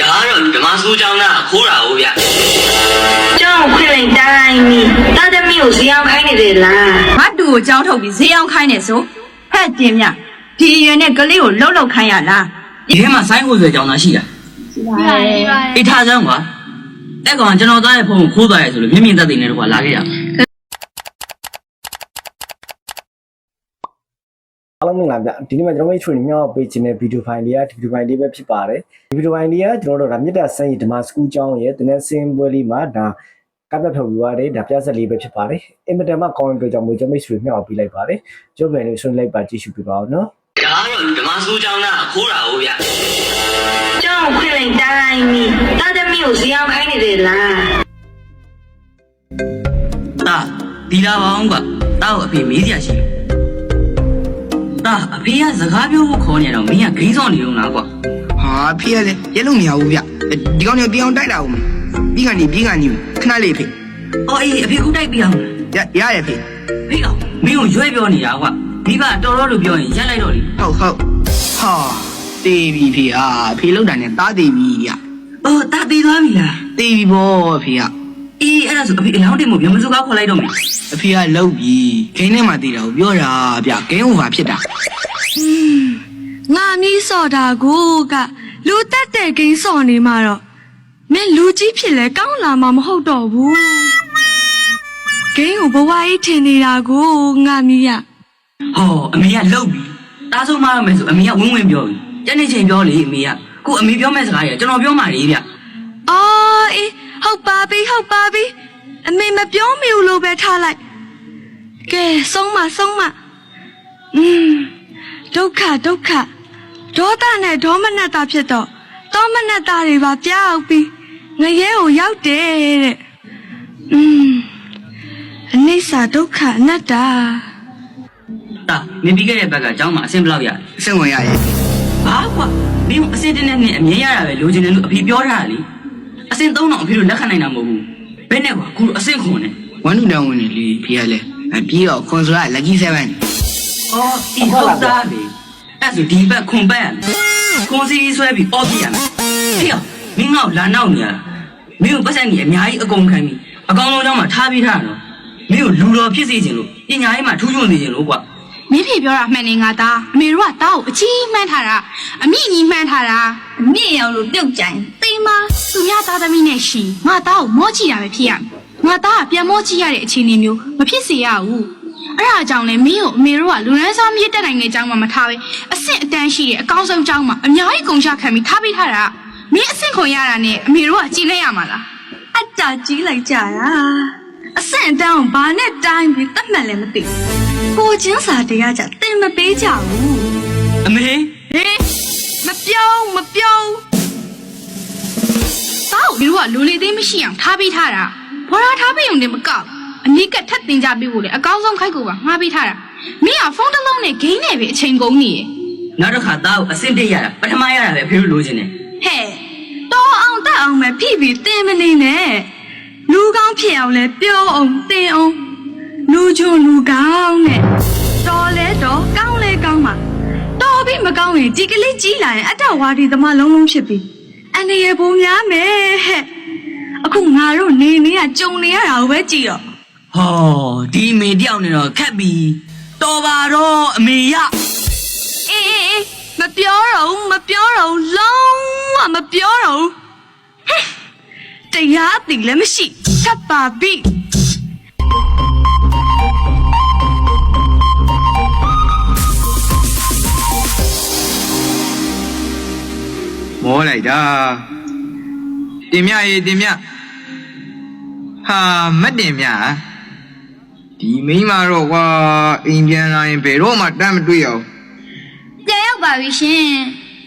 ဒါကတော့ဓမ္မစိုးကျောင်းသားခိုးတာဟုတ်ဗျကျောင်းခွင့်လိုက်တိုင်းပြီတာသမီးကိုဇေယောင်းခိုင်းနေတယ်လားငါတူကိုကြောင်းထုတ်ပြီးဈေးအောင်ခိုင်းနေဆိုဟဲ့တင်မြဒီအရွယ်နဲ့ကလေးကိုလှုပ်လှုပ်ခိုင်းရလားဒီထဲမှာဆိုင်းဟိုဆွဲကျောင်းသားရှိတာပါတယ်ပါတယ်အေးထားစမ်းကွာအဲ့ကောင်ကကျွန်တော်သားရဲ့ဖုန်းကိုခိုးသွားရဲဆိုလို့မျက်မြင်သက်သေနဲ့တော့ကွာလာခဲ့ရအား လုံးမင်္ဂလာဗျဒီနေ့မှာကျွန်တော်တို့ training မြောက်ပေးခြင်းတဲ့ video file လေးကဒီ video file လေးပဲဖြစ်ပါတယ်ဒီ video file လေးကကျွန်တော်တို့ဒါမြစ်တာစမ်းရဓမ္မစကူးကျောင်းရဲ့တင်းနဲ့စင်းပွဲလေးမှာဒါကပ်ပြတ်ထုတ်ယူရတယ်ဒါပြဆက်လေးပဲဖြစ်ပါတယ်အင်မတန်မှကောင်းတဲ့အတွက်ကြောင့်မို့ကျွန်တော်မိတ်ဆွေမြောက်ပေးလိုက်ပါတယ်ကျုပ်ပြန်လေးဆွလိုက်ပါကြည့်ရှုပြပါဦးနော်ဒါကတော့ဓမ္မစိုးကျောင်းသားခိုးတာဟုတ်ဗျကျောင်းခွင့်လိုက်တိုင်းပြီတာသမီးကိုဇေယောင်းခိုင်းနေတယ်လားတာဒီလာပါအောင်ကွာတာကိုအဖေမေးစရာရှိလို့ တာအဖေကစကားပြောဖို့ခေါ်နေတော့မင်းကဂိမ်းဆောင်နေလို့လားကွာဟာဖေးရလေရက်လို့မရဘူးဗျဒီကောင်ကြီးပြောင်းတိုက်လာဦးမယ်ပြီးကနေပြီးကနေခဏလေးဖေးအော်အေးအဖေခုတိုက်ပြအောင်ရရရဖေးဖေးအောင်မင်းကိုရွဲပြောနေတာကွာမိဘတော်တော်လို့ပြောရင်ရက်လိုက်တော့လေဟုတ်ဟုတ်ဟာတေးပြီဖေးဟာဖေးလောက်တာနဲ့တားသေးပြီဗျအော်တာတည်သွားပြီလားတေးပြီဗောဖေးဟာ အေးအဲ့ဒါဆိုအဖေအလောင်းတင်မို့မြန်မာစုကားခေါ်လိုက်တော့မယ်အဖေကလောက်ပြီဂိမ်းထဲမှာတေးတာကိုပြောတာဗျဂိမ်း over ဖြစ်တာငါမီးစော်တာကိုကလူတက်တဲ့ဂိမ်းစော်နေမှာတော့မင်းလူကြီးဖြစ်လဲကောင်းလာမှာမဟုတ်တော့ဘူးဂိမ်းကိုဘဝကြီးထင်နေတာကိုငါမီးရဟောအမေကလှုပ်ပြီတားဆုံးမရမယ်ဆိုအမေကဝင်းဝင်းပြောပြီတနေ့ချိန်ပြောလေအမေကကိုအမေပြောမဲ့စကားကြီးကကျွန်တော်ပြောမှလေဗျအော်အေး ဟုတ်ပါပြီဟုတ်ပါပြီအမေမပြောမိဘူးလို့ပဲထားလိုက်ကဲဆုံးမဆုံးမอืมဒုက္ခဒုက္ခဒေါသနဲ့ဒေါမနတာဖြစ်တော့တောမနတာတွေပါပြောက်ပြီးငရဲကိုရောက်တယ်တဲ့อืมအနိစ္စဒုက္ခအနတ္တ တာမင်းပြီးခဲ့တဲ့ဘက်ကအเจ้าမှာအဆင်ဘယ်လောက်ရလဲ အဆင့်ဝင်ရရဲ့ ဘာကွာမင်းအဆင်တင်းနဲ့နဲ့အမြင်ရတာပဲလိုချင်တယ်လို့အဖေပြောထားတာလေအ အစင်သုံးတော့အဖေတို့လက်ခံနိုင်တာမဟုတ်ဘူးဘယ်နဲ့ကွာအခုအစင်ခွန်နေဝမ်းနုတောင်းဝင်နေလေဖေကလည်းအပြေးတော့ခွန်ဆိုတာ lucky 7အော်ဒီဟုတ်သားလေအဲ့ဆိုဒီဘက်ခွန်ဘက်ခွန်စီဆွဲပြီးအော်ပြရမယ်အေးရမင်းငေါ့လာနောက်နေရမင်းကိုပတ်စံကြီးအများကြီးအကုန်ခံပြီးအကောင်လုံးကြောင့်မှထားပြီးထားတော့မင်းကိုလူတော်ဖြစ်စေချင်လို့ပညာရေးမှာထူးချွန်စေချင်လို့ကွာ မင်းဖေပြောတာမှန်နေငါသားအမေတို့ကသားကိုအချီးမှန်းထားတာအမိညီမှန်းထားတာအမြင့်အောင်လို့ပြုတ်ကြိုင်တိမ်မသူများသားသမီးနဲ့ရှင်ငါသားကိုမောချီတာပဲဖြစ်ရမယ်ငါသားကပြန်မောချီရတဲ့အခြေအနေမျိုးမဖြစ်စေရဘူးအဲ့ဒါကြောင့်လဲမင်းကိုအမေတို့ကလူရန်စားမြင့်တက်နိုင်တဲ့အကြောင်းမှမထားပဲအဆင့်အတန်းရှိတဲ့အကောင်းဆုံးအကြောင်းမှအများကြီးကုန်ချခံပြီးထားပေးထားတာမင်းအဆင့်ခွန်ရတာနဲ့အမေတို့ကကြည်လိုက်ရမှာလားအတ္တကြီးလိုက်ကြတာအဆင့်အတန်းကိုဘာနဲ့တိုင်းပြီးတတ်မှတ်လည်းမသိဘူး ကိုချင်းစာတရားကြတင်မပေးကြဘူးအမေဟေးမပြောင်းမပြောင်းသားကိုမင်းတို့ကလူလေသေးမရှိအောင်ထားပေးထားတာဘောရာထားပေးုံနဲ့မကောက်အနိကထက်တင်ကြပေးဖို့လေအကောင်းဆုံးခိုက်ကိုပါငှားပေးထားတာမင်းကဖုန်းတစ်လုံးနဲ့ဂိမ်းနဲ့ပဲအချိန်ကုန်နေရယ်နောက်တစ်ခါသားကိုအဆင့်တက်ရတာပထမရတာပဲအဖေတို့လိုချင်တယ်ဟဲ့တော်အောင်တက်အောင်ပဲဖိပြီးတင်မနေနဲ့လူကောင်းဖြစ်အောင်လဲပြောအောင်တင်အောင် လူချိုလူကောင်းနဲ့တော်လဲတော်ကောင်းလဲကောင်းပါတော်ပြီးမကောင်းရင်ဒီကလေးကြီးလာရင်အတ္တဝါဒီသမားလုံးလုံးဖြစ်ပြီးအနေရပုံများမယ်ဟဲ့အခုငါတို့နေနေကကြုံနေရတာကိုပဲကြည့်တော့ဟောဒီအမေတယောက်နေတော့ခက်ပြီတော်ပါတော့အမေရအေးအေးအေးမပြောတော့ဘူးမပြောတော့ဘူးလုံးဝမပြောတော့ဘူးဟမ်တရားအသိလည်းမရှိထပ်ပါပြီ မောလိုက်တာတင်မြရေတင်မြဟာမတ်တင်မြဒီမိန်းမတော့ကွာအိမ်ပြန်လာရင်ဘယ်တော့မှတမ်းမတွေ့ရအောင်ပြန်ရောက်ပါပြီရှင်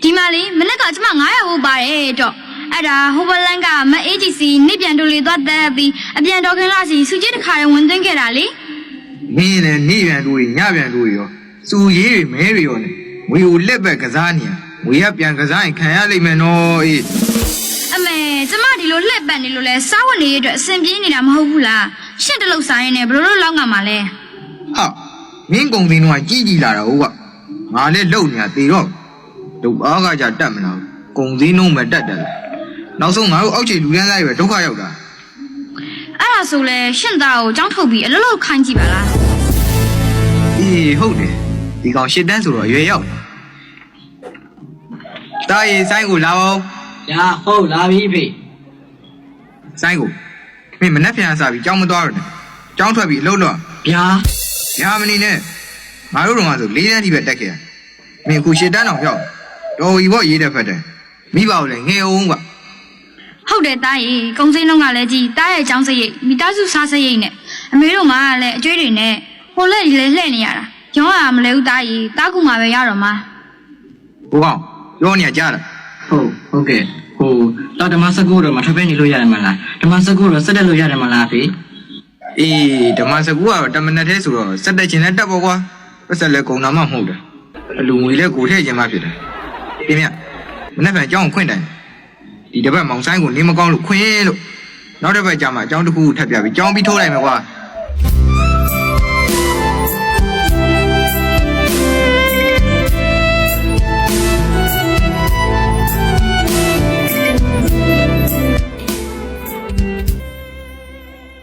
ဒီမှာလေမနေ့ကကျမ900ဘူးပါတယ်တော့အဲ့ဒါဟိုဘလန်ကမအေးဂျီစီနေပြန်တူလေသွားတက်ပြီးအပြန်တော်ခင်လာစီစုကြည့်တစ်ခါရင်ဝင်သွင်းခဲ့တာလေမင်းလည်းနေပြန်တွေ့ညပြန်တွေ့ရောစူရေးတွေမဲတွေရောနဲ့ငွေကိုလက်ဘက်ကစားနေရ ငွေရပြန်ကစားရင်ခံရလိမ့်မယ်နော်အေးအမေကျမဒီလိုလှည့်ပတ်နေလို့လဲစားဝတ်နေရအတွက်အဆင်ပြေနေတာမဟုတ်ဘူးလားရှင့်တလုတ်စားရင်လည်းဘယ်လိုလုပ်လောက်ငါမှာလဲဟာမင်းကုံသိန်းတော့ကြီးကြီးလာတာဟုတ်ကငါလည်းလုံနေတာတေတော့ဒုတ်အားကကြတတ်မလားကုံသိန်းလုံးမတတ်တယ်လားနောက်ဆုံးငါတို့အောက်ခြေလူရန်သားတွေပဲဒုက္ခရောက်တာအဲ့ဒါဆိုလဲရှင့်သားကိုကြောင်းထုတ်ပြီးအလုပ်လုပ်ခိုင်းကြည့်ပါလားအေးဟုတ်တယ်ဒီကောင်ရှစ်တန်းဆိုတော့အရွယ်ရောက်တယ် တားရီဆိုင်ကိုလာပါဦးညာဟုတ်လာပြီဖေဆိုင်ကိုမင်းမနှက်ပြန်စားပြီးကြောင်းမသွားတော့နဲ့ကြောင်းထွက်ပြီးအလုပ်လုပ်ဗျာညာမနေနဲ့ငါတို့တော့မှဆိုလေးတန်းထိပဲတက်ခဲ့ရမင်းအခုရှစ်တန်းအောင်ရောက်တော်ပြီပေါ့ရေးတဲ့ဖက်တယ်မိဘကိုလည်းငယ်အောင်ကွာဟုတ်တယ်တားရီကုံစင်းလုံးကလည်းကြီးတားရဲ့ကြောင်းစရိတ်မိသားစုစားစရိတ်နဲ့အမေတို့မှလည်းအကျွေးတွေနဲ့ဟိုလက်ကြီးလည်းလှည့်နေရတာရောရမလဲဦးတားရီတားကူမှပဲရတော့မှာကိုကောင် ပြောနေကြတာဟုတ်ဟုတ်ကဲ့ဟိုတော့ဓမ္မစကုတော့မထပ်ပဲနေလို့ရတယ်မလားဓမ္မစကုတော့စက်တက်လို့ရတယ်မလားဖေအေးဓမ္မစကူကတော့တမနက်သေးဆိုတော့စက်တက်ချင်တဲ့တက်ပေါ့ကွာပတ်ဆက်လဲကုံတော်မှမဟုတ်တယ်အလူငွေလဲကိုထည့်ခြင်းမှဖြစ်တယ်ပြင်းမြမနေ့ကကြောင်းခွင့်တိုင်ဒီတစ်ပတ်မောင်ဆိုင်ကိုနေမကောင်းလို့ခွင်းလို့နောက်တစ်ပတ်ကြာမှအကြောင်းတစ်ခုထပ်ပြပြီးကြောင်းပြီးထိုးလိုက်မယ်ကွာ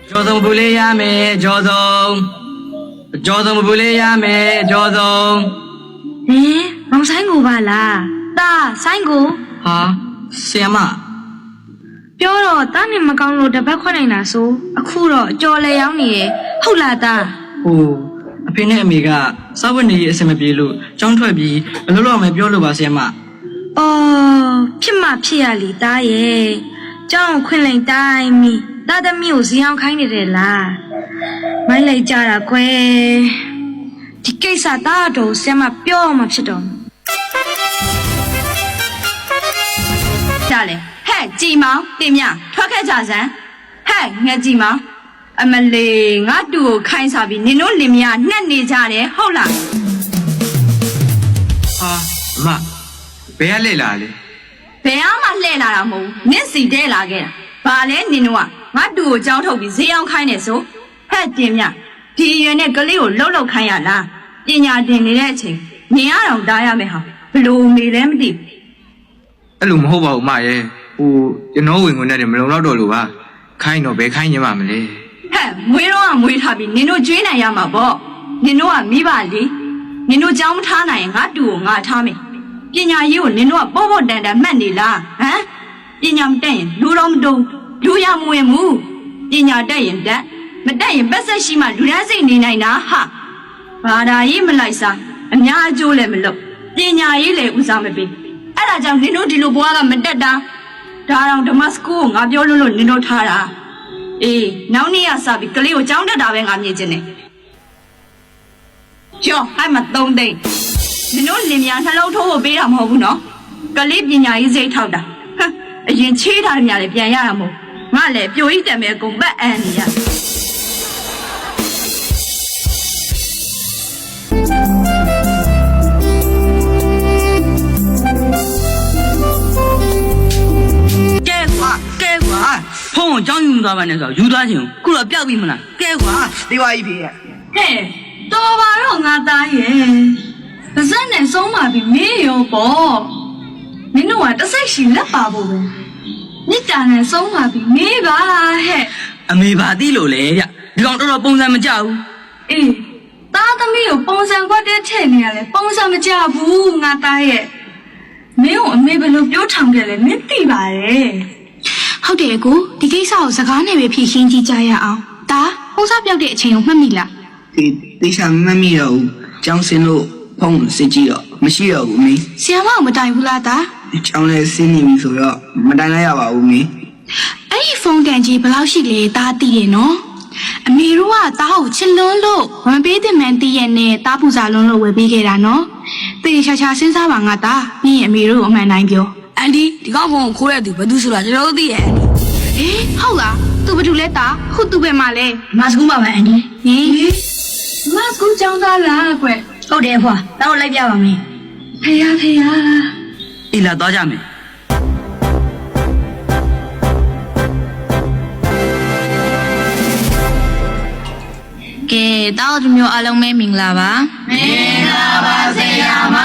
ကျော်စုံဘူးလေးရမယ်ကျော်စုံကျော်စုံဘူးလေးရမယ်ကျော်စုံဟင်မောင်ဆိုင်ကိုပါလားတာဆိုင်ကိုဟာဆီယမပြောတော့တာနဲ့မကောင်းလို့တပတ်ခွက်နိုင်တာဆိုအခုတော့ကြော်လဲရောက်နေရဲ့ဟုတ်လားတာဟိုအဖေနဲ့အမေကစောက်ဝတ်နေရေးအဆင်မပြေလို့ကြောင်းထွက်ပြီးအလုပ်လုပ်မယ်ပြောလို့ပါဆီယမအော်ဖြစ်မှဖြစ်ရလीတာရဲ့ကြောင်းခွင်လိန်တိုင်းမီ တာသမီးကိုဇီအောင်ခိုင်းနေတယ်လားမိုင်းလိုက်ကြတာကွယ်ဒီကိစ္စတာတော့ဆရာမပြောမှဖြစ်တော့ကြလေဟဲ့ကြည်မောင်တင်မြထွက်ခဲ့ကြစမ်းဟဲ့ငါကြည်မောင်အမလေးငါတူကိုခိုင်းစားပြီးနင်တို့လင်မယားနှက်နေကြတယ်ဟုတ်လားဟာအမဘယ်ကလဲလာလဲဘယ်အောင်မှလှည့်လာတာမဟုတ်ဘူးနင့်စီတဲလာခဲ့တာဘာလဲနင်တို့က ငါတူကိုကြောင်းထုတ်ပြီးဈေးအောင်ခိုင်းနေဆိုဟဲ့တင်မြဒီအရွယ်နဲ့ကလေးကိုလှုပ်လှုပ်ခိုင်းရလားပညာတင်နေတဲ့အချိန်နင်ရအောင်တားရမယ်ဟာဘလို့မေလဲမသိဘူးအဲ့လိုမဟုတ်ပါဘူးအမရဲ့ဟိုကျွန်တော်ဝင်ငွေနဲ့တည်းမလုံတော့တော့လို့ပါခိုင်းတော့ဘယ်ခိုင်းညင်မှမလဲဟဲ့မွေးတော့ကမွေးထားပြီးနင်တို့ကျွေးနိုင်ရမှာပေါ့နင်တို့ကမိဘလေနင်တို့ကြောင်းမထားနိုင်ရင်ငါတူကိုငါထားမယ်ပညာရေးကိုနင်တို့ကပေါ့ပေါ့တန်တန်မှတ်နေလားဟမ်ပညာမတက်ရင်လူတော့မတုံ လူရမဝင်ဘူးပညာတက်ရင်တက်မတက်ရင်ပတ်ဆက်ရှိမှလူရန်စိတ်နေနိုင်တာဟာဘာသာရေးမလိုက်စားအများအကျိုးလည်းမလုပ်ပညာရေးလည်းဦးစားမပေးအဲ့ဒါကြောင့်နင်တို့ဒီလိုဘွားကမတက်တာဒါတော့ဓမ္မစကူကိုငါပြောလို့လို့နင်တို့ထားတာအေးနောက်နေ့ကစပြီးကလေးကိုကြောင်းတက်တာပဲငါမြင်ချင်တယ်ကျော်ဟိုက်မသုံးသိန်းနင်တို့လင်မြာနှလုံးထိုးဖို့ပေးတာမဟုတ်ဘူးနော်ကလေးပညာရေးစိတ်ထောက်တာဟမ်အရင်ချေးထားတယ်များလေပြန်ရတာမဟုတ် ငါလည်းပြိုကြီးတံမဲ့ကုန်ပတ်အန်နေရကဲကွာကဲကွာဖုန်းကိုကြောင်းယူမသွားပါနဲ့ဆိုတော့ယူသွားခြင်းကိုခုတော့ပျောက်ပြီမလားကဲကွာဒီဝါကြီးဖေးဟဲ့တော်ပါတော့ငါသားရဲ့ပါဇက်နဲ့ဆုံးပါပြီမင်းရောပေါ့မင်းတို့ကတစ်စိတ်ရှိလက်ပါဖို့ပဲ မြစ်တာနဲ့ဆုံးပါပြီမေးပါဟဲ့အမေပါသိလို့လေဗျဒီကောင်တော်တော်ပုံစံမကြဘူးအေးသားသမီးကိုပုံစံကွက်တဲ့ထည့်နေရလဲပုံစံမကြဘူးငါသားရဲ့မင်းကိုအမေဘယ်လိုပြောထောင်ခဲ့လဲမင်းသိပါတယ်ဟုတ်တယ်ကိုဒီကိစ္စကိုစကားနဲ့ပဲဖြေရှင်းကြည့်ကြရအောင်ဒါဟိုးစားပြောက်တဲ့အချိန်ကိုမှတ်မိလားဒီတေချာမမီတော့ဘူးကျောင်းစင်းလို့ဖုန်းစစ်ကြည့်တော့မရှိတော့ဘူးမင်းဆီယမကိုမတိုင်ဘူးလားဒါ ကျောင်းလည်းစင်းနေပြီဆိုတော့မတိုင်လိုက်ရပါဘူးမင်းအဲ့ဒီဖုန်းတန်ကြီးဘယ်လောက်ရှိလဲဒါသိရနော်အမေတို့ကသားကိုချစ်လွန်းလို့ဝန်ပေးတဲ့မှန်တည့်ရဲ့နဲ့တားပူစာလွန်းလို့ဝယ်ပေးခဲ့တာနော်တေချာချာစဉ်းစားပါငါသားပြီးရင်အမေတို့ကိုအမှန်တိုင်းပြောအန်ဒီဒီကောင်ဖုန်းကိုခိုးတဲ့သူဘယ်သူဆိုတာကျွန်တော်တို့သိရဲ့အန်ဒီဟေးဟုတ်လားသူဘာတူလဲတာခုသူပဲမလဲမစကူးမှာပါအန်ဒီဟင်မစကူကျောင်းသားလားကွဟုတ်တယ်ဖွာတော့လိုက်ပြပါမယ်ဖေရဖေရ အေးလာသွားကြမယ်ကဲတောက်သူမျိုးအားလုံးပဲမင်္ဂလာပါမင်္ဂလာပါစေရမ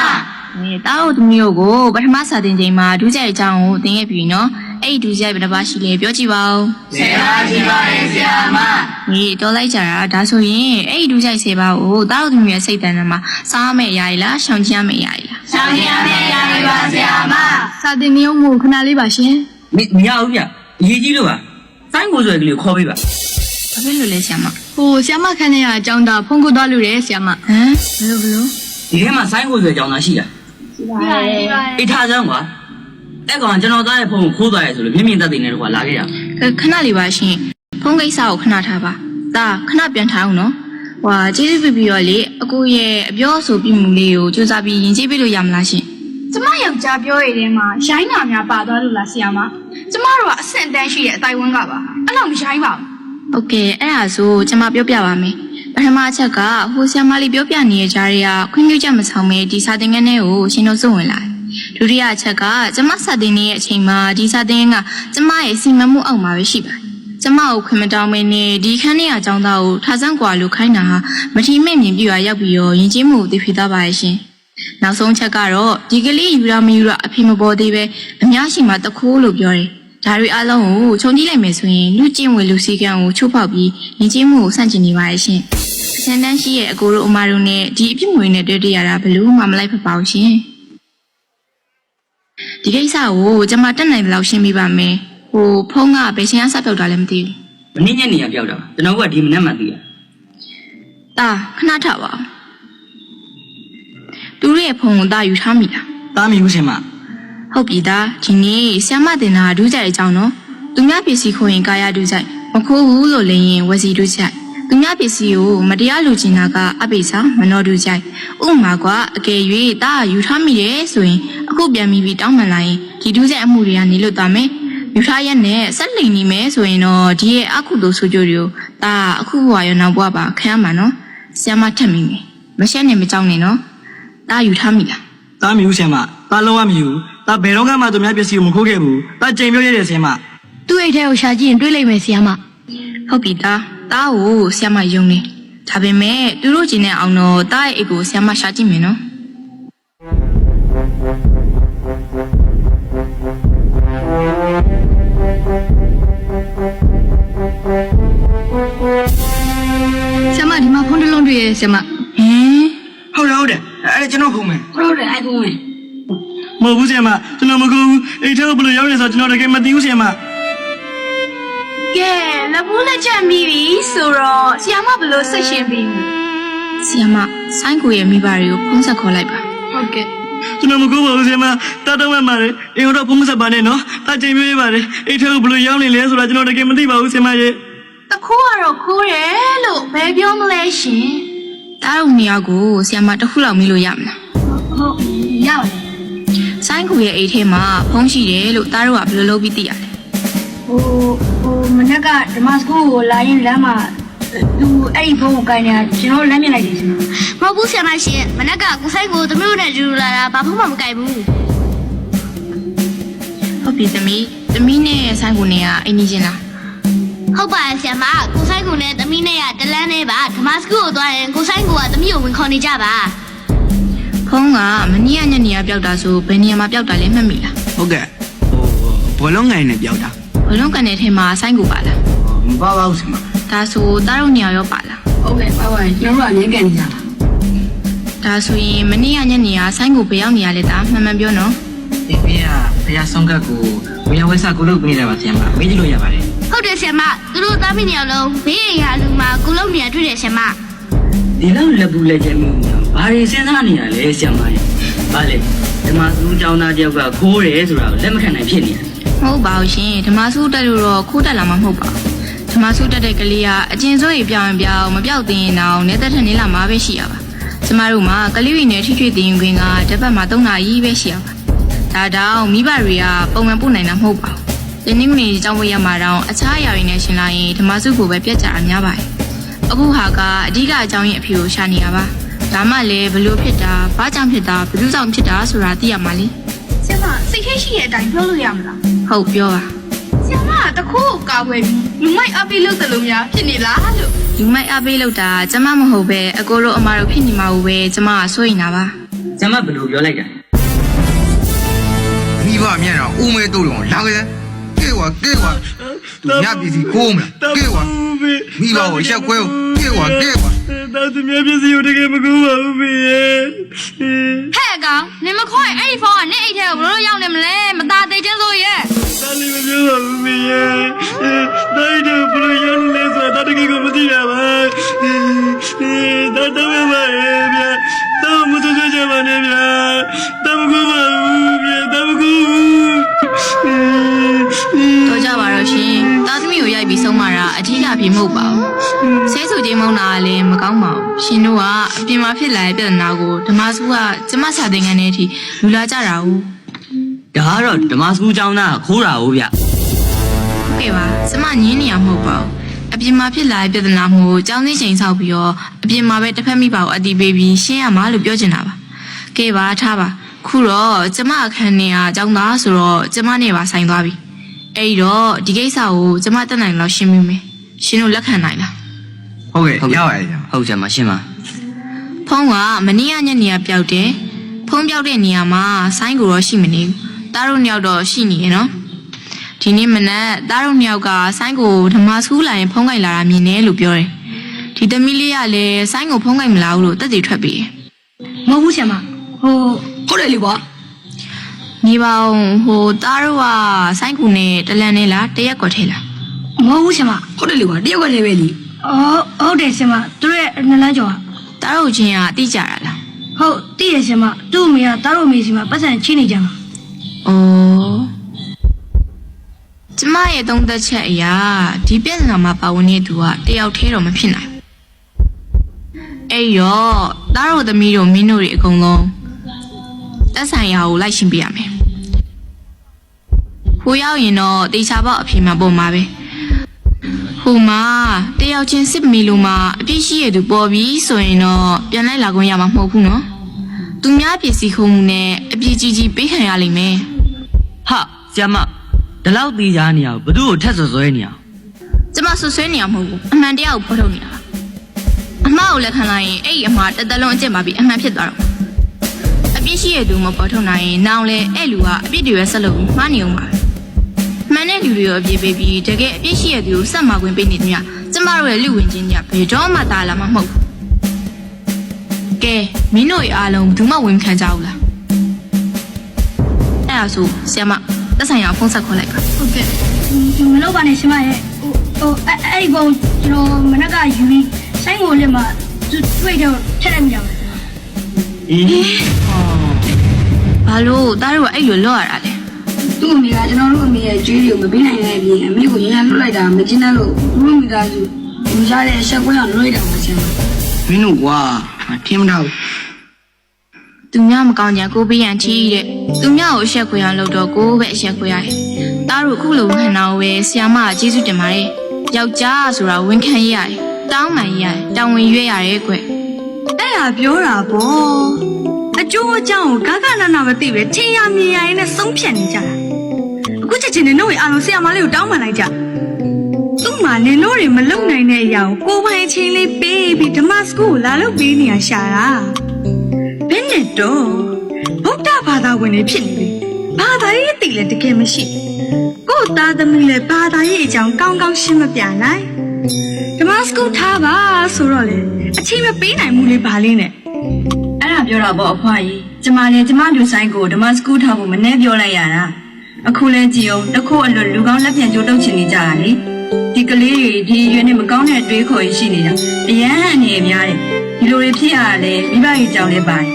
အဲတောက်သူမျိုးကိုပထမစာတင်ချိန်မှာဒုကြိုက်အကြောင်းကိုသင်ခဲ့ပြီနော် အဲ့ဒီဒုစရိုက်ဘယ်နှပါရှိလဲပြောကြည့်ပါဦးဆရာရှိပါတယ်ဆရာမ။ဒီတော်လိုက်ကြတာဒါဆိုရင်အဲ့ဒီဒုစရိုက်စေပါကိုတားတော်သူမျိုးရဲ့စိတ်တန်ထဲမှာစားမယ့်အရာကြီးလားရှောင်ကျဉ်ရမယ့်အရာကြီးလားဆောင်ရမယ်ရပါပါဆရာမစာတင်နေအောင်မို့ခဏလေးပါရှင်မမရဘူးဗျအရေးကြီးလို့ပါစိုင်းကိုဆွဲကလေးကိုခေါ်ပေးပါ။ဘာဖြစ်လို့လဲဆရာမ။ဟိုဆီယမခန်းထဲကအကြောင်းသားဖုန်းကိုသွားလို့တယ်ဆီယမဟမ်ဘယ်လိုဘယ်လိုဒီထဲမှာစိုင်းကိုဆွဲကြောင်းသားရှိတာအိတ်ထားစမ်းကွာ အဲ့ကောင်ကကျွန်တော်သားရဲ့ဖုန်းကိုခိုးသွားရဲဆိုလို့မြင့်မြင့်သက်သေနဲ့တော့ကွာလာခဲ့ရခခဏလေးပါရှင်ဖုန်းကိစ္စကိုခဏထားပါဒါခဏပြန်ထားအောင်နော်ဟွာကျေးဇူးပြုပြီးတော့လေအကိုရဲ့အပြောအဆိုပြမှုလေးကိုစူးစမ်းပြီးရင်ကျေးပေးလို့ရမလားရှင်ကျမယောက်ျားပြောရတဲ့မှာရိုင်းနာများပါသွားလို့လားဆီယာမကျမတို့ကအဆင့်တန်းရှိတဲ့အတိုင်းဝန်းကပါအဲ့လောက်မရိုင်းပါဘူးဟုတ်ကဲ့အဲ့ဒါဆိုကျွန်မပြောပြပါမယ်ပထမအချက်ကဟိုဆရာမလေးပြောပြနေတဲ့ကြားတွေကခွင့်ပြုချက်မဆောင်မဲဒီစာသင်ခန်းထဲကိုရှင်တို့စွန့်ဝင်လာတယ် ဒုတိယအချက်ကကျမစာသင်နေတဲ့အချိန်မှာဒီစာသင်ခန်းကကျမရဲ့စီမံမှုအောက်မှာပဲရှိပါတယ်ကျမကိုခွင့်မတောင်းမနဲ့ဒီခန်းထဲအကြောင်းသားကိုထားစမ်းကွာလို့ခိုင်းတာဟာမထီမဲ့မြင်ပြရရောက်ပြီးတော့ယဉ်ကျေးမှုကိုသိဖြစ်သွားပါရဲ့ရှင်နောက်ဆုံးချက်ကတော့ဒီကလေးယူရမယူရအဖေမပေါ်သေးပဲအများရှိမှတခိုးလို့ပြောတယ်ဒါတွေအလုံးကိုခြုံကြည့်လိုက်မယ်ဆိုရင်လူကျင့်ဝေလူစည်းကမ်းကိုချိုးဖောက်ပြီးယဉ်ကျေးမှုကိုဆန့်ကျင်နေပါရဲ့ရှင်အစံတန်းရှိရဲ့အကိုတို့အမတို့နဲ့ဒီအပြစ်ငွေနဲ့တွေ့တွေ့ရတာဘယ်လို့မှမလိုက်ဖက်ပါဘူးရှင် ဒီကိစ္စကိုကျွန်မတက်နိုင်တယ်လို့ရှင်းပြပါမယ်ဟိုဖုန်းကဘယ်ရှင်ကစပြောက်တာလဲမသိဘူးမင်းညက်နေရပြောက်တာပါကျွန်တော်ကဒီမနေ့မှသိရတာခဏထားပါဦးသူတို့ရဲ့ဖုန်းကိုတာယူထားမိလားတားမိဘူးရှင်မဟုတ်ပြီသားဒီနေ့ဆ iam မတင်တာဒူးကြိုက်အကြောင်းနော်သူများပစ္စည်းခိုးရင်ကာယဒူးကြိုက်မခိုးဘူးလို့လည်းရင်ဝစီဒူးကြိုက် သူများပစ္စည်းကိုမတရားလူချင်တာကအပိစာမနှောဒူးကြိုက်ဥပမာကွာအကယ်၍တာယူထားမိတယ်ဆိုရင်အခုပြန်ပြီးပြီးတောင်းပန်လာရင်ဒီဒူးကြိုက်အမှုတွေကနေလွတ်သွားမယ်ယူထားရက်နဲ့ဆက်လိမ်နေမယ်ဆိုရင်တော့ဒီရဲ့အခုတို့ဆိုကြတွေကိုတာအခုဘဝရောနောက်ဘဝပါခံရမှာနော်ဆ iam မထက်မိမယ်မရှက်နဲ့မကြောက်နဲ့နော်တာယူထားမိလားတားမိဘူးရှင်မတားလုံးဝမယူတားဘယ်တော့မှသူများပစ္စည်းကိုမခိုးခဲ့ဘူးတားကြိမ်ပြောရတဲ့ရှင်မသူ့အိတ်ထဲကိုရှာကြည့်ရင်တွေးလိုက်မယ်ဆီယမဟုတ်ပြီသား တားကိုဆ iam မယုံနေဒါပေမဲ့သူတို့ကျင်တဲ့အောင်တော့တားရဲ့အိတ်ကိုဆ iam မရှာကြည့်မယ်နော်ဆီယမဒီမှာဖုန်းတစ်လုံးတွေ့ရဲ့ဆီယမဟင်ဟုတ်တယ်ဟုတ်တယ်အဲ့ဒါကျွန်တော်ဖုန်းမယ်ဟုတ်တယ်အဲ့ကုန်းဝင်မဟုတ်ဘူးရှင်မကျွန်တော်မကူဘူးအိတ်ထဲကိုဘယ်လိုရောက်နေဆိုကျွန်တော်တကယ်မသိဘူးရှင်မကဲ လက်ဘူးလက်ချက်မိပြီဆိုတော့ဆီယာမဘယ်လို့ဆက်ရှင်ပြီဆ iam မဆိုင်းကိုရဲ့မိဘတွေကိုဖုန်းဆက်ခေါ်လိုက်ပါဟုတ်ကဲ့ကျွန်တော်မကူပါဘူးရှင်မတားတော့မှပါတယ်အိမ်တော့ဖုန်းမဆက်ပါနဲ့နော်တားကြိမ်ပြောရပါတယ်အိတ်ထဲကိုဘယ်လိုရောက်နေလဲဆိုတာကျွန်တော်တကယ်မသိပါဘူးရှင်မရဲ့တခိုးကတော့ခိုးတယ်လို့ဘယ်ပြောမလဲရှင်တားတို့နေရာကိုဆ iam မတစ်ခုလောက်မိလို့ရမလားဟုတ်ရပါတယ်ဆိုင်းကိုရဲ့အိတ်ထဲမှာဖုန်းရှိတယ်လို့တားတို့ကဘယ်လိုလုပ်ပြီးသိရလဲ ဟိုဟိုမနေ့ကဓမ္မစကူကိုလာရင်လမ်းမှာသူအဲ့ဒီဖုန်းကိုကိုင်နေတာကျွန်တော်လမ်းမြင်လိုက်တယ်ရှင်မဟုတ်ဘူးဆရာမရှင်မနက်ကကိုဆိုင်ကိုသမီးတို့နဲ့ဂျူလာတာဘာမှမကြိုက်ဘူးဟုတ်ပြီသမီးသမီးနဲ့ဆိုင်းကိုနေကအိမ်နေချင်းလားဟုတ်ပါရဲ့ဆရာမကိုဆိုင်ကိုနဲ့သမီးနဲ့ကတလန်းနဲ့ပါဓမ္မစကူကိုသွားရင်ကိုဆိုင်ကိုကသမီးကိုဝင်ခေါ်နေကြပါဖုန်းကမနေ့ကညနေကပျောက်တာဆိုဘယ်နေရာမှာပျောက်တာလဲမှတ်မိလားဟုတ်ကဲ့ဟိုဘောလုံးငိုင်နဲ့ပြောက်တာ ဘလုံးကန်တဲ့ထဲမှာဆိုင်းကူပါလားမပါပါဘူးဆင်မဒါဆိုတားရုံနေရာရောပါလားဟုတ်ကဲ့ပါပါကျွန်တော်ကအမြဲကန်နေကြတာဒါဆိုရင်မနေ့ကညနေကဆိုင်းကူဘယ်ရောက်နေရလဲတာမှန်မှန်ပြောနော်ဒီနေ့ကဘုရားဆုံးကတ်ကိုဝေယဝဲဆကုလုပ်ပေးရပါဆင်မမေးကြည့်လို့ရပါတယ်ဟုတ်တယ်ဆင်မသူတို့တားမိနေအောင်လုံးဘေးရရာလူမှာကုလုပ်နေရတွေ့တယ်ဆင်မဒီလောက်လက်ဘူးလက်ချက်မှုဘာတွေစဉ်းစားနေရလဲဆင်မရဲ့ဘာလဲဒီမှာသူ့ចောင်းသားတယောက်ကခိုးတယ်ဆိုတာကိုလက်မခံနိုင်ဖြစ်နေတယ် မဟုတ်ပါဘူးရှင်ဓမ္မစုတက်လို့တော့ခိုးတက်လာမှာမဟုတ်ပါဘူးဓမ္မစုတက်တဲ့ကလေးကအကျဉ်စိုးရီပြောင်းရင်ပြောင်းမပြောက်သေးရင်တော့နေသက်ထက်နေလာမှာပဲရှိရပါကျမတို့မှာကလေးတွေနဲ့ထိထွေတင်ရင်ခွင်ကတစ်ပတ်မှာ3နာရီပဲရှိရပါဒါတောင်မိဘတွေကပုံမှန်ပို့နိုင်တာမဟုတ်ပါဘူးတင်းတင်းနေကြောင်းဝေးရမှာတော့အခြားအရာတွေနဲ့ရှင်လာရင်ဓမ္မစုကိုပဲပြတ်ကြတာများပါတယ်အခုဟာကအဓိကအကြောင်းရဲ့အဖြေကိုရှာနေရပါဒါမှလည်းဘလို့ဖြစ်တာဘာကြောင့်ဖြစ်တာဘယ်သူကြောင့်ဖြစ်တာဆိုတာသိရမှာလေဆရာမစိတ်ထဲရှိတဲ့အတိုင်းပြောလို့ရမလား ဟုတ်ပြောပါဆရာမကတခိုးကိုကာကွယ်ပြီးလူမိုက်အပိလို့တယ်လို့များဖြစ်နေလားလို့လူမိုက်အပေးလို့တာကျမမဟုတ်ပဲအကိုတို့အမတို့ဖြစ်နေမှာဘူးပဲကျမကစိုးရင်တာပါဆရာမဘယ်လိုပြောလိုက်တာမိဘအမျက်တော့ဦးမဲတို့လုံးလာခဲ့ကွာကဲကွာသူညပစ္စည်းကိုးမလားကဲကွာမိဘကိုရက်ကွဲကိုကဲကွာကဲကွာတာသူများပစ္စည်းကိုတကယ်မကူပါဘူးဖေရဲ့ဟဲ့ကောင်နင်မခေါ်ရင်အဲ့ဒီဖုန်းကနင့်အိတ်ထဲကိုဘယ်လိုရောက်နေမလဲ ရှင်တို့ကအပြင်မှာဖြစ်လာတဲ့ပြဿနာကိုဓမ္မစုကကျမစာသင်ခန်းထဲအထိလူလာကြတာဟုတ်ဒါကတော့ဓမ္မစကူကျောင်းသားခိုးတာဟုတ်ဗျကဲပါကျမညင်းနေရမဟုတ်ပါဘူးအပြင်မှာဖြစ်လာတဲ့ပြဿနာမျိုးကိုကြောင်းသိချိန်ဆောက်ပြီးတော့အပြင်မှာပဲတစ်ဖက်မိပါကိုအတီးပေးပြီးရှင်းရမှာလို့ပြောချင်တာပါကဲပါထားပါခုတော့ကျမအခန်းထဲကအကြောင်းသားဆိုတော့ကျမနဲ့ပါဆိုင်သွားပြီအဲ့ဒီတော့ဒီကိစ္စကိုကျမတက်နိုင်လို့ရှင်းမိမယ်ရှင်တို့လက်ခံနိုင်လားဟုတ်ကဲ့ရောက်ရတယ်ကျွန်တော် ဟုတ်တယ်မရှင်းပါဖုန်းကမနေ့ကညနေကပျောက်တယ်ဖုန်းပျောက်တဲ့နေရာမှာဆိုင်းကိုတော့ရှိမနေဘူးတားတို့နှစ်ယောက်တော့ရှိနေရနော်ဒီနေ့မနက်တားတို့နှစ်ယောက်ကဆိုင်းကိုဓမ္မစကူးလာရင်ဖုန်းကြိုက်လာတာမြင်တယ်လို့ပြောတယ်ဒီသမီးလေးကလည်းဆိုင်းကိုဖုန်းကြိုက်မလာဘူးလို့တက်တည်ထွက်ပြီးတယ်မဟုတ်ဘူးဆရာမဟိုဟုတ်တယ်လေကွာနေပါအောင်ဟိုတားတို့ကဆိုင်းကူနဲ့တလန်နဲ့လားတရက်ကွက်ထဲလားမဟုတ်ဘူးဆရာမဟုတ်တယ်လေကွာတယောက်ကလေးပဲလीအော် ဟုတ်တယ်ဆရာမသူတို့ရဲ့နလန်းကျော်တားတို့ချင်းကတိကြတာလားဟုတ်တည့်ရဆရာမသူ့အမေကတားတို့အမေစီမှာပတ်စံချင်းနေကြမှာဩကျမရဲ့သုံးသက်ချက်အရာဒီပြဿနာမှာပါဝင်နေသူကတယောက်တည်းတော့မဖြစ်နိုင်ဘူးအဲ့ရောတားတို့သမီးတို့မင်းတို့တွေအကုန်လုံးတက်ဆိုင်ရာကိုလိုက်ရှင်းပြရမယ်ဟိုရောက်ရင်တော့တေချာပေါက်အဖေမှာပုံမှာပဲဟိုမှာတ ယောက်ချင်းစစ်မီလိုမှာအပြစ်ရှိရသူပေါ်ပြီးဆိုရင်တော့ပြန်လိုက်လာခွင့်ရမှာမဟုတ်ဘူးနော်သူများပစ္စည်းခုံမှုနဲ့အပြစ်ကြီးကြီးပေးခံရလိမ့်မယ်ဟာဆရာမဒီလောက်သေးကြနေရဘသူ့ကိုထက်ဆွဆွဲနေရကျမဆွဆွဲနေရမဟုတ်ဘူးအမှန်တရားကိုဖော်ထုတ်နေတာပါအမှားကိုလက်ခံလိုက်ရင်အဲ့ဒီအမှားတစ်သက်လုံးအကျင့်ပါပြီးအမှန်ဖြစ်သွားတော့အပြစ်ရှိရသူမပေါ်ထုတ်နိုင်ရင်နောင်လဲအဲ့လူကအပြစ်တွေပဲဆက်လုပ်ပြီးမှားနေအောင်ပါပဲမှန်တဲ့လူတွေရောအပြစ်ပေးပြီးတကယ်အပြစ်ရှိရသူကိုစက်မှာခွင့်ပေးနေတယ်များ ကျမတို့ရဲ့လူဝင်ချင်းကြီးကဘယ်တော့မှတားလာမှာမဟုတ်ဘူးကဲမင်းတို့ရဲ့အားလုံးဘူးမှဝန်ခံကြဘူးလားအဲ့ဒါဆိုဆရာမတက်ဆိုင်ရအောင်ဖုန်းဆက်ခေါ်လိုက်ပါဟုတ်ကဲ့မလုပ်ပါနဲ့ဆရာမရဲ့ဟိုဟိုအဲ့အဲ့ဒီဘုံကျွန်တော်မနက်ကယူပြီးဆိုင်ကိုလက်မှာသူတွေ့တော့ထက်လိုက်မိကြပါဆရာမအေးဘာလို့တားတို့ကအဲ့လိုလော့ရတာလဲ သူ့အမေကကျွန်တော်တို့အမေရဲ့ကြွေးတွေကိုမပေးနိုင်တဲ့အပြင်အမေကိုရရလွတ်လိုက်တာမကျင်းတဲ့လို့ဘုမိသားစုလူစားတဲ့အဆက်ကွင်းအောင်လွှဲတာပါဆရာမင်းတို့ကွာထင်မတော့သူများမကောင်းကြကိုပေးရန်ချီးတဲ့သူများကိုအဆက်ခွေအောင်လုပ်တော့ကိုပဲအဆက်ခွေရတယ်တားတို့အခုလိုဝန်ခံတာကိုပဲဆီယာမကကျေးဇူးတင်ပါတယ်ယောက်ျားဆိုတာဝန်ခံရရတယ်တောင်းမှန်ရရတယ်တောင်းဝင်ရွေးရတယ်ကွအဲ့ဒါပြောတာပေါ့အကျိုးအကြောင်းကိုဂဂနာနာမသိပဲထင်ရမြင်ရရင်နဲ့ဆုံးဖြတ်နေကြတာအ ခုချက်ချင်းနဲ့နှုတ်ရအားလုံးဆရာမလေးကိုတောင်းပန်လိုက်ကြသူ့မှာနင်တို့တွေမလုံနိုင်တဲ့အရာကိုကိုယ်ပိုင်ချင်းလေးပေးပြီးဓမ္မစကူကိုလာလို့ပေးနေရရှာတာဘယ်နဲ့တော့ဗုဒ္ဓဘာသာဝင်တွေဖြစ်နေပြီဘာသာရေးအသိလည်းတကယ်မရှိကို့သားသမီးလည်းဘာသာရေးအကြောင်းကောင်းကောင်းရှင်းမပြနိုင်ဓမ္မစကူထားပါဆိုတော့လေအချိန်မပေးနိုင်ဘူးလေဘာလေးနဲ့အဲ့ဒါပြောတာပေါ့အဖွားကြီးကျမလည်းကျမလူဆိုင်ကိုဓမ္မစကူးထားဖို့မနှဲပြောလိုက်ရတာ အခုလဲကြည်အောင်တစ်ခုအလွတ်လူကောင်းလက်ပြန်ကြိုးတုပ်ချင်နေကြတာလေဒီကလေးတွေဒီရွယ်နဲ့မကောင်းတဲ့အတွေးခေါ်ရရှိနေတာအရန်အနေအများတယ်ဒီလိုတွေဖြစ်ရတာလေမိဘကြီးကြောင့်လည်းပါတယ်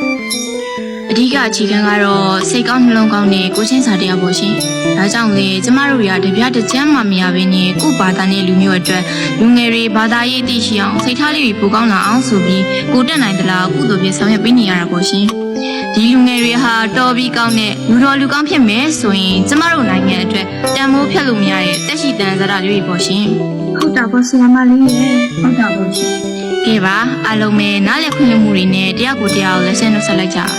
အဓိကအခြေခံကတော့စိတ်ကောင်းနှလုံးကောင်းတဲ့ကိုချင်းစာတရားပေါ့ရှင်။ဒါကြောင့်လေကျမတို့တွေကတပြားတစ်ချမ်းမှမရဘဲနဲ့ကိုယ့်ဘာသာနဲ့လူမျိုးအတွက်လူငယ်တွေဘာသာရေးသိရှိအောင်စိတ်ထားလေးတွေပိုကောင်းလာအောင်ဆိုပြီးကိုတက်နိုင်သလားကုသိုလ်ပြဆောင်ရွက်ပေးနေရတာပေါ့ရှင်။ ဒီလူငယ်တွေဟာတော်ပြီးကောင်းတဲ့လူတော်လူကောင်းဖြစ်မယ်ဆိုရင်ကျမတို့နိုင်ငံအတွက်တန်ဖိုးဖြတ်လို့မရတဲ့တက်ရှိတန်ဇာတာတွေပေါ့ရှင်ဟုတ်တာပေါ့ဆရာမလေးရဲ့ဟုတ်တာပေါ့ရှင်။ကဲပါအားလုံးပဲနားလည်ခွင့်ရမှုတွေနဲ့တရားကိုတရားကိုလက်ဆင့်နှုတ်ဆက်လိုက်ကြအောင်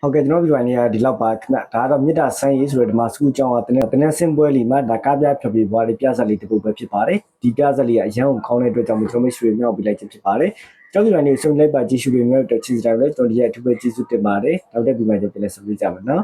ဟုဟုတ်ကဲ့ကျွန်တော်ဗီဒီယိုလေးကဒီလောက်ပါခင်ဗျဒါကတော့မြစ်တာဆန်းရေးဆိုတဲ့ဒီမှာစကူကျောင်းကတနက်တနက်စင်ပွဲလီမှာဒါကားပြဖြောပြပွားလေးပြဆက်လေးတစ်ခုပဲဖြစ်ပါတယ်ဒီပြဆက်လေးကအရန်ကိုခေါင်းတဲ့အတွက်ကြောင့်ကျွန်တော်မိတ်ဆွေမြောက်ပြလိုက်ခြင်းဖြစ်ပါတယ်ကျောင်းဗီဒီယိုလေးကိုစုံလိုက်ပါကြည့်ရှုလို့မျိုးတော့ချစ်စရာလည်းကျွန်တော်ဒီရဲ့အထူးပဲကျေးဇူးတင်ပါတယ်နောက်တဲ့ဗီဒီယိုမှာပြန်လည်ဆုံတွေ့ကြပါမယ်နော်